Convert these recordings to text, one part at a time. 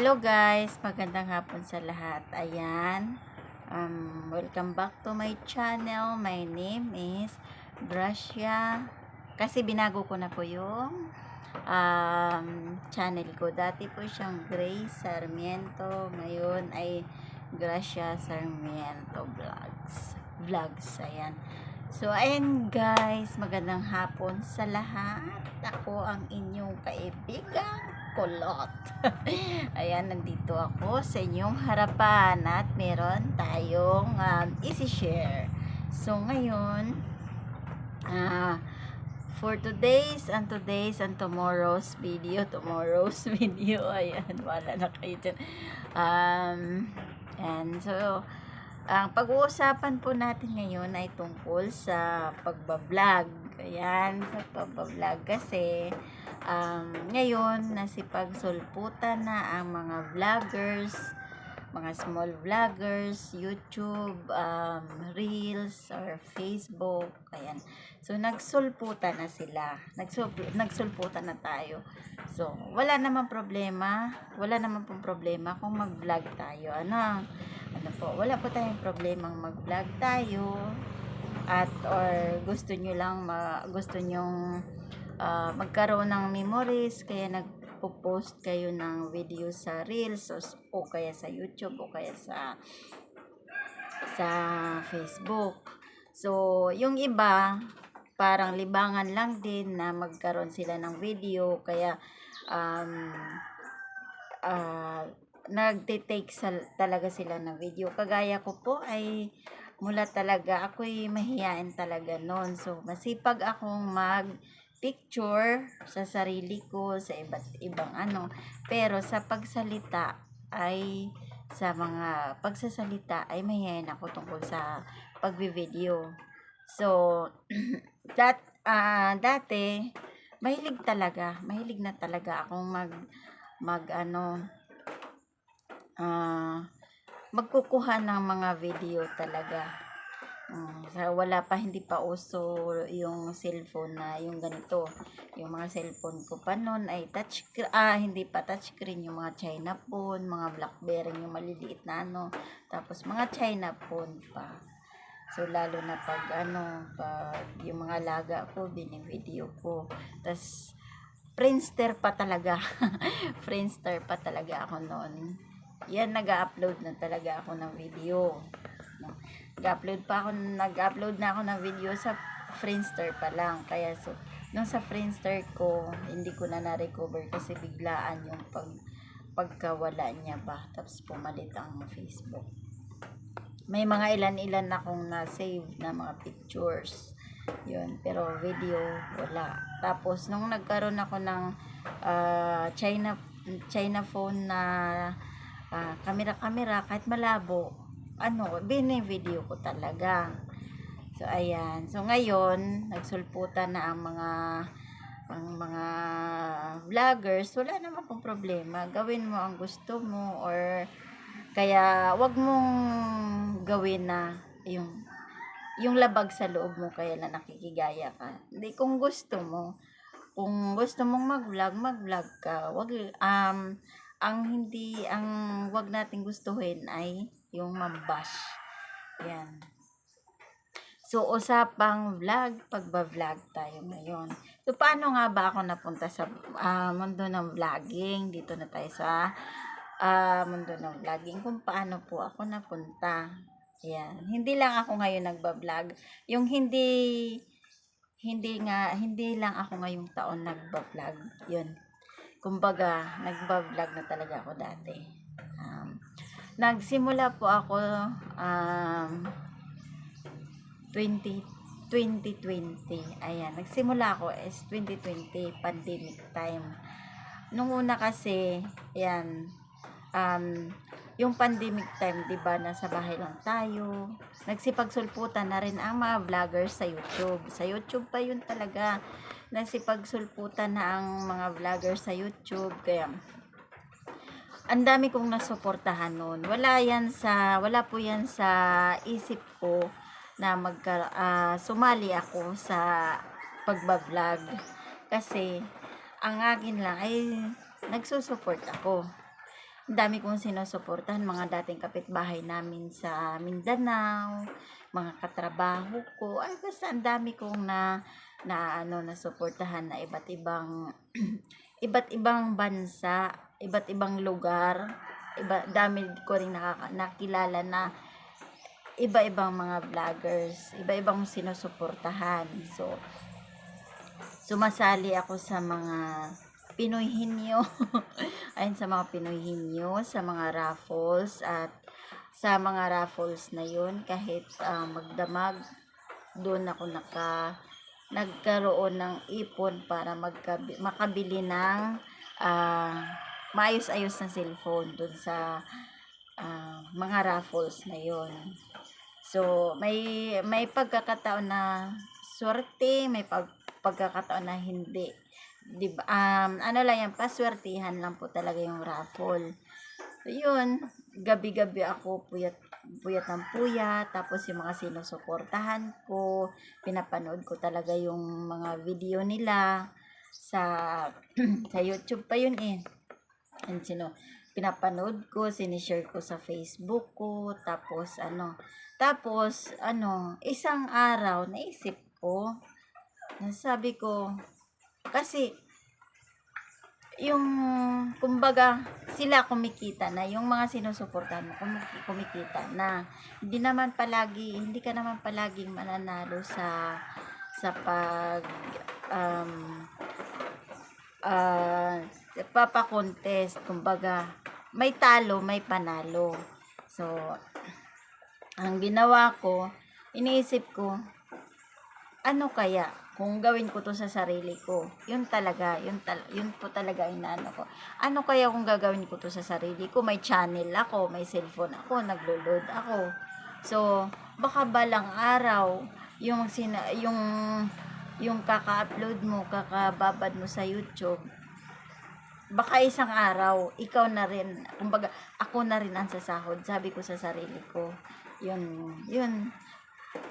Hello guys, magandang hapon sa lahat. Ayan, um, welcome back to my channel. My name is Gracia. Kasi binago ko na po yung um, channel ko. Dati po siyang Grace Sarmiento. Ngayon ay Gracia Sarmiento Vlogs. Vlogs, ayan. So, ayan guys, magandang hapon sa lahat. Ako ang inyong kaibigang kulot. ayan, nandito ako sa inyong harapan at meron tayong um, isi-share. So, ngayon, ah, for today's and today's and tomorrow's video, tomorrow's video, ayan, wala na kayo dyan. Um, and so, ang pag-uusapan po natin ngayon ay tungkol sa pagbablog. Ayan, sa pagbablog kasi um, ngayon nasipagsulputan na ang mga vloggers, mga small vloggers, YouTube, um, Reels, or Facebook. Ayan. So, nagsulputan na sila. Nagsul nagsulputan na tayo. So, wala naman problema. Wala naman pong problema kung mag-vlog tayo. Ano? Ano po? Wala po tayong problemang mag-vlog tayo. At, or gusto nyo lang, ma, gusto nyong ah, magkaroon ng memories, kaya nagpo-post kayo ng video sa Reels o, o kaya sa YouTube o kaya sa sa Facebook. So, yung iba, parang libangan lang din na magkaroon sila ng video, kaya um, ah nagte-take sa, talaga sila ng video. Kagaya ko po ay mula talaga, ako'y mahihain talaga noon. So, masipag akong mag picture sa sarili ko, sa iba't ibang ano. Pero sa pagsalita ay sa mga pagsasalita ay mahihain ako tungkol sa pagbi-video. So, that, ah dati, mahilig talaga, mahilig na talaga akong mag, mag ano, ah magkukuha ng mga video talaga. Sa wala pa hindi pa uso yung cellphone na yung ganito. Yung mga cellphone ko pa noon ay touch ah hindi pa touch screen yung mga China phone, mga BlackBerry yung maliliit na ano. Tapos mga China phone pa. So lalo na pag ano, pag yung mga laga ko, binivideo ko. Tapos Friendster pa talaga. Friendster pa talaga ako noon. Yan, nag-upload na talaga ako ng video. Nag-upload pa ako, nag-upload na ako ng video sa Friendster pa lang. Kaya so, nung sa Friendster ko, hindi ko na na-recover kasi biglaan yung pag pagkawala niya ba. Tapos pumalit ang Facebook. May mga ilan-ilan akong na-save na mga pictures. Yun, pero video wala. Tapos nung nagkaroon ako ng ah, China China phone na ah, kamera-kamera kahit malabo, ano, bine-video ko talaga. So ayan. So ngayon, nagsulputan na ang mga ang mga vloggers, wala naman pong problema. Gawin mo ang gusto mo or kaya wag mong gawin na yung yung labag sa loob mo kaya na nakikigaya ka. Hindi kung gusto mo, kung gusto mong mag-vlog, mag-vlog ka. Wag um ang hindi ang wag nating gustuhin ay yung mambash. Yan. So, usapang vlog, pagba-vlog tayo ngayon. So, paano nga ba ako napunta sa ah, mundo ng vlogging? Dito na tayo sa ah, mundo ng vlogging. Kung paano po ako napunta. Yan. Hindi lang ako ngayon nagba-vlog. Yung hindi hindi nga hindi lang ako ngayong taon nagba-vlog. Yun. Kumbaga, nagba-vlog na talaga ako dati. Nagsimula po ako um, 20 2020. Ayan, nagsimula ako is 2020 pandemic time. Nung una kasi, ayan, um, yung pandemic time, 'di ba, nasa bahay lang tayo. Nagsipagsulputan na rin ang mga vloggers sa YouTube. Sa YouTube pa yun talaga. Nagsipagsulputan na ang mga vloggers sa YouTube. Kaya ang dami kong nasuportahan noon. Wala yan sa wala po yan sa isip ko na magka ah, sumali ako sa pagba-vlog kasi ang akin lang ay nagsusupport ako. ang dami kong sinusuportahan, mga dating kapitbahay namin sa Mindanao, mga katrabaho ko. Ay, basta ang dami kong na, na ano, nasuportahan na iba't ibang, iba't ibang bansa, iba't ibang lugar. Iba, dami ko rin nakaka, nakilala na iba-ibang mga vloggers, iba-ibang sinusuportahan. So, sumasali ako sa mga Pinoy Hinyo. Ayun sa mga Pinoy Hinyo, sa mga raffles at sa mga raffles na yun kahit ah, magdamag doon ako naka nagkaroon ng ipon para magkabi, makabili ng ah, maayos-ayos na cellphone doon sa ah, mga raffles na yon. So, may may pagkakataon na swerte, may pag, pagkakataon na hindi. Di ba? Um, ano lang yan, paswertihan lang po talaga yung raffle. So, yun, gabi-gabi ako puyat puyat ng puyat, tapos yung mga sinusuportahan ko, pinapanood ko talaga yung mga video nila sa sa YouTube pa yun eh. And sino, pinapanood ko, sinishare ko sa Facebook ko, tapos ano, tapos ano, isang araw naisip ko, sabi ko, kasi yung kumbaga sila kumikita na yung mga sinusuportahan mo kumik- kumikita na hindi naman palagi hindi ka naman palaging mananalo sa sa pag um uh, papa-contest kumbaga may talo may panalo so ang ginawa ko iniisip ko ano kaya kung gawin ko to sa sarili ko. Yun talaga, yun, tal yun po talaga inaano ko. Ano kaya kung gagawin ko to sa sarili ko? May channel ako, may cellphone ako, naglo-load ako. So, baka balang araw, yung, sina yung, yung kaka-upload mo, kakababad mo sa YouTube, baka isang araw, ikaw na rin, kumbaga, ako na rin ang sasahod. Sabi ko sa sarili ko, yun, yun,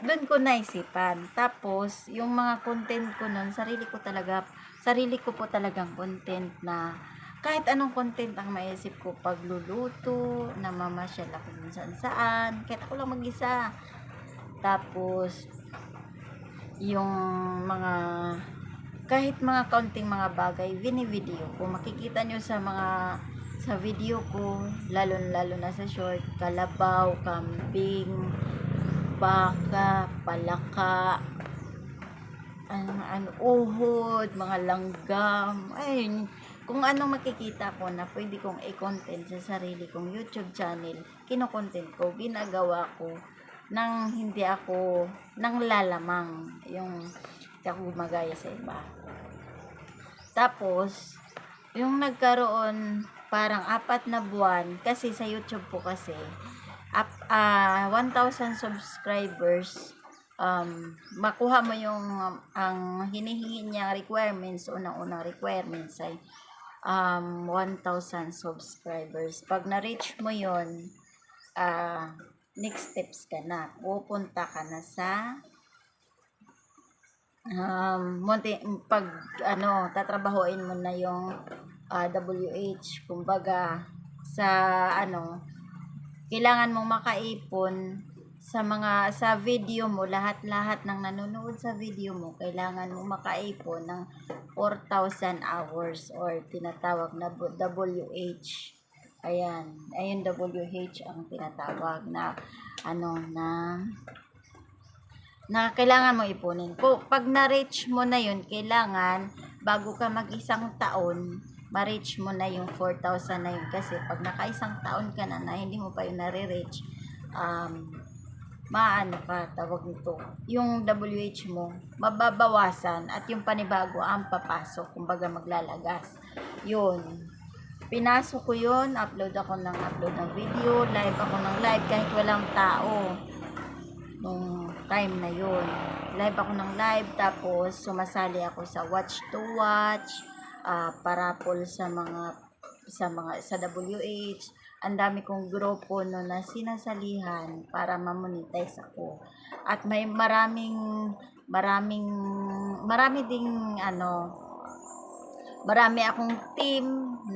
doon ko naisipan. Tapos, yung mga content ko nun, sarili ko talaga, sarili ko po talagang content na kahit anong content ang maisip ko pagluluto, namamasyal ako dun saan saan, kahit ako lang mag-isa. Tapos, yung mga kahit mga kaunting mga bagay, vini-video ko. Makikita nyo sa mga sa video ko, lalo lalo na sa short, kalabaw, kambing, baka, palaka, ano, ano, uhod, mga langgam, ayun, kung anong makikita ko na pwede kong i-content sa sarili kong YouTube channel, kino-content ko, ginagawa ko, nang hindi ako, nang lalamang, yung, hindi ako gumagaya sa iba. Tapos, yung nagkaroon, parang apat na buwan, kasi sa YouTube po kasi, up, ah 1,000 subscribers, um, makuha mo yung um, ang hinihingi niya requirements, unang-unang requirements ay um, 1,000 subscribers. Pag na-reach mo yon ah next steps ka na. Pupunta ka na sa um, munti, pag ano, tatrabahoin mo na yung ah, WH, kumbaga sa ano, kailangan mong makaipon sa mga sa video mo lahat-lahat ng nanonood sa video mo kailangan mong makaipon ng 4,000 hours or tinatawag na WH ayan ayun WH ang tinatawag na ano na na kailangan mo ipunin. Pag na-reach mo na yun, kailangan bago ka mag-isang taon, ma-reach mo na yung 4,000 na yun. Kasi pag naka-isang taon ka na na hindi mo pa yun nare-reach, um, maano ka, tawag nito, yung WH mo, mababawasan at yung panibago ang papasok, kumbaga maglalagas. Yun. Pinasok ko yun, upload ako ng upload ng video, live ako ng live kahit walang tao time na yun. Live ako ng live, tapos sumasali ako sa watch to watch, ah parapol sa mga sa mga sa WH. Ang dami kong grupo no na sinasalihan para mamonetize ako. At may maraming maraming marami ding ano marami akong team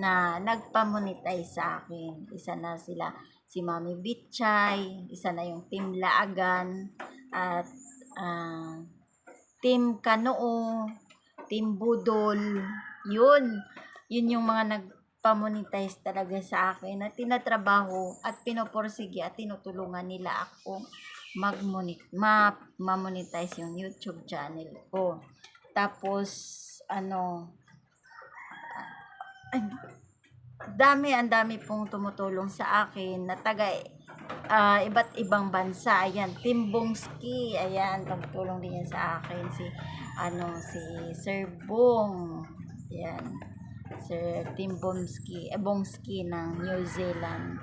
na nagpamonetize sa akin. Isa na sila si Mami Bitchay, isa na yung team Laagan, at ah, team Kanoo, team Budol, yun. Yun yung mga nagpamonetize talaga sa akin na tinatrabaho at pinoporsige at tinutulungan nila ako mag-monetize, ma yung YouTube channel ko. Tapos, ano, ay, dami, ang dami pong tumutulong sa akin na taga ah, iba't ibang bansa. Ayan, Tim Bongski. Ayan, tumutulong din yan sa akin. Si, ano, si Sir Bong. Ayan. Sir Tim Bongski, eh, Bongski ng New Zealand.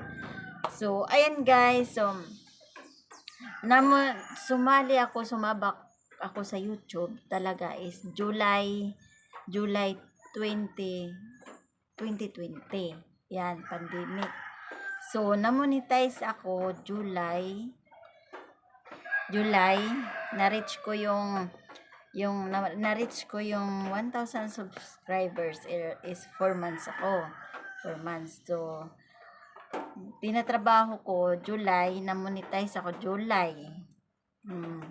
So, ayan guys. So, namo, sumali ako, sumabak ako sa YouTube talaga is July, July 20, 2020. Yan, pandemic. So, namonetize ako July, July, na-reach ko yung yung na- na-reach ko yung 1,000 subscribers is 4 months ako. 4 months. So, tinatrabaho ko July, na-monetize ako July. Hmm.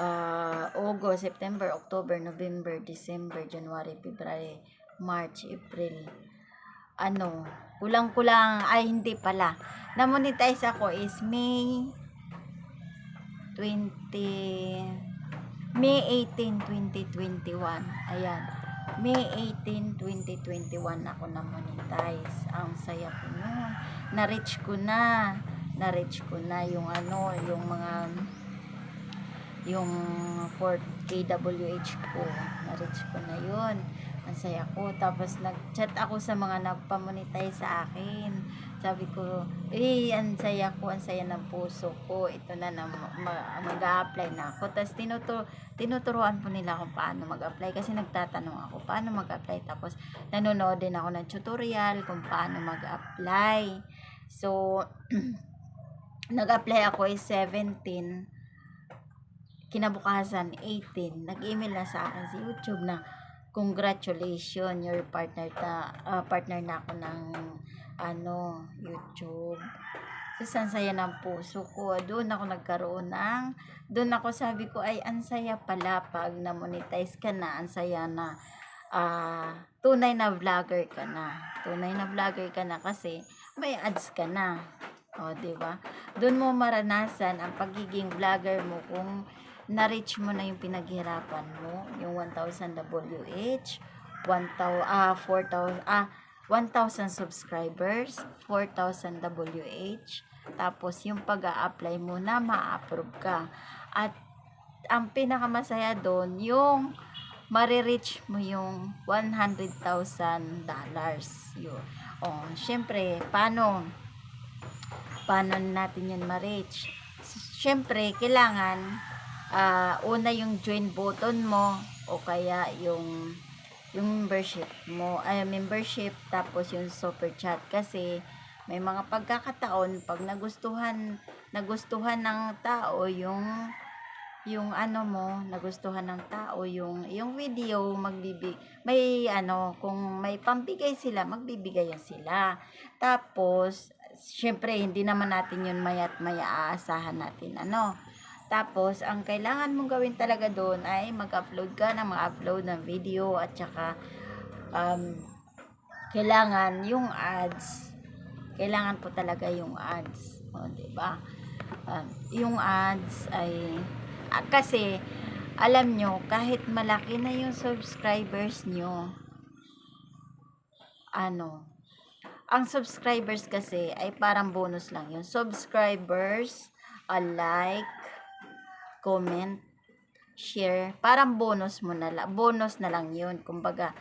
Ah, August, September, October, November, December, January, February, March, April. Ano, kulang-kulang, ay hindi pala. Na-monetize ako is May 20 May 18, 2021. Ayan. May 18, 2021 ako na monetize. Ang saya ko nun. Na-reach ko na. Na-reach ko na yung ano, yung mga yung 4 KWH ko. Na-reach ko na yun. Ang saya ko. Tapos nag-chat ako sa mga nagpamonetize sa akin. Sabi ko, eh, ang saya ko, ang saya ng puso ko. Ito na, na ma- mag-a-apply na ako. Tapos tinutu tinuturuan po nila kung paano mag-apply. Kasi nagtatanong ako, paano mag-apply. Tapos nanonood din ako ng tutorial kung paano mag-apply. So, nag-apply ako is 17 kinabukasan 18 nag-email na sa akin si YouTube na congratulations your partner ta ah, partner na ako ng ano YouTube. So ang saya ng puso ko. Doon ako nagkaroon ng doon ako sabi ko ay ang saya pala pag na-monetize ka na. Ang saya na. Ah, tunay na vlogger ka na. Tunay na vlogger ka na kasi may ads ka na. O, di ba? Doon mo maranasan ang pagiging vlogger mo kung na-reach mo na yung pinaghirapan mo, yung 1,000 WH, 1,000, ah, 4,000, ah, 1,000 subscribers, 4,000 WH, tapos yung pag apply mo na ma-approve ka. At ang pinakamasaya doon, yung marireach mo yung 100,000 dollars. Yun. Oh, syempre, paano paano natin yan ma-reach? Syempre, kailangan ah, una yung join button mo o kaya yung yung membership mo, ay membership tapos yung super chat. Kasi may mga pagkakataon pag nagustuhan nagustuhan ng tao yung yung ano mo, nagustuhan ng tao yung yung video magbibig may ano kung may pambigay sila magbibigay yan sila. Tapos syempre hindi naman natin yun mayat maya aasahan natin ano tapos ang kailangan mong gawin talaga doon ay mag-upload ka ng mag-upload ng video at saka um, kailangan yung ads. Kailangan po talaga yung ads o di ba? Um, yung ads ay ah, kasi alam nyo kahit malaki na yung subscribers nyo ano ang subscribers kasi ay parang bonus lang yun. Subscribers a like comment share. Parang bonus mo na lang bonus na lang yun. Kumbaga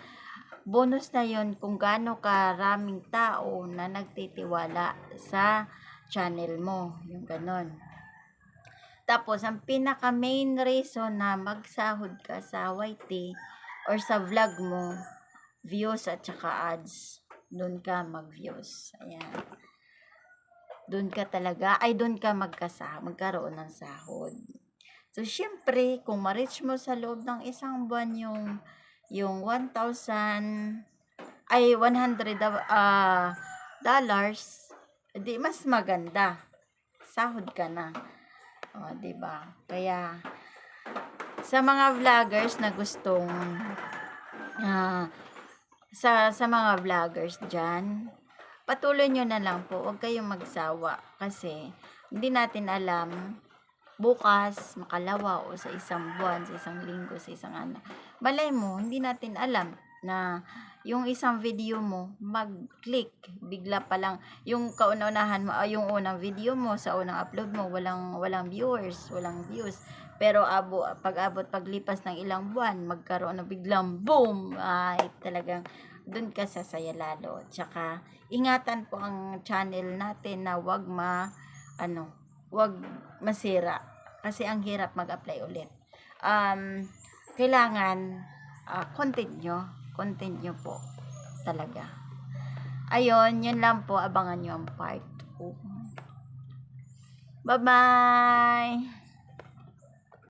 bonus na yun kung gaano karaming tao na nagtitiwala sa channel mo. Yung ganon. Tapos ang pinaka main reason na magsahod ka sa YT or sa vlog mo views at saka ads doon ka mag views ayan. Doon ka talaga ay doon ka magkasa magkaroon ng sahod So, syempre, kung ma-reach mo sa loob ng isang buwan yung, yung 1,000 ay 100 daw- ah, dollars, di mas maganda. Sahod ka na. O, di ba? Kaya sa mga vloggers na gustong ah, sa sa mga vloggers diyan, patuloy nyo na lang po. Huwag kayong magsawa kasi hindi natin alam bukas, makalawa o sa isang buwan, sa isang linggo, sa isang ano. Malay mo, hindi natin alam na yung isang video mo, mag-click, bigla pa lang, yung kauna-unahan mo, ah, yung unang video mo, sa unang upload mo, walang, walang viewers, walang views. Pero abo, pag-abot, paglipas ng ilang buwan, magkaroon ng biglang boom, ay talagang dun ka sasaya lalo. Tsaka, ingatan po ang channel natin na wag ma, ano, wag masira. Kasi ang hirap mag-apply ulit. Um, kailangan, ah, content nyo, content nyo po talaga. Ayun, yun lang po. Abangan nyo ang part 2. Bye-bye!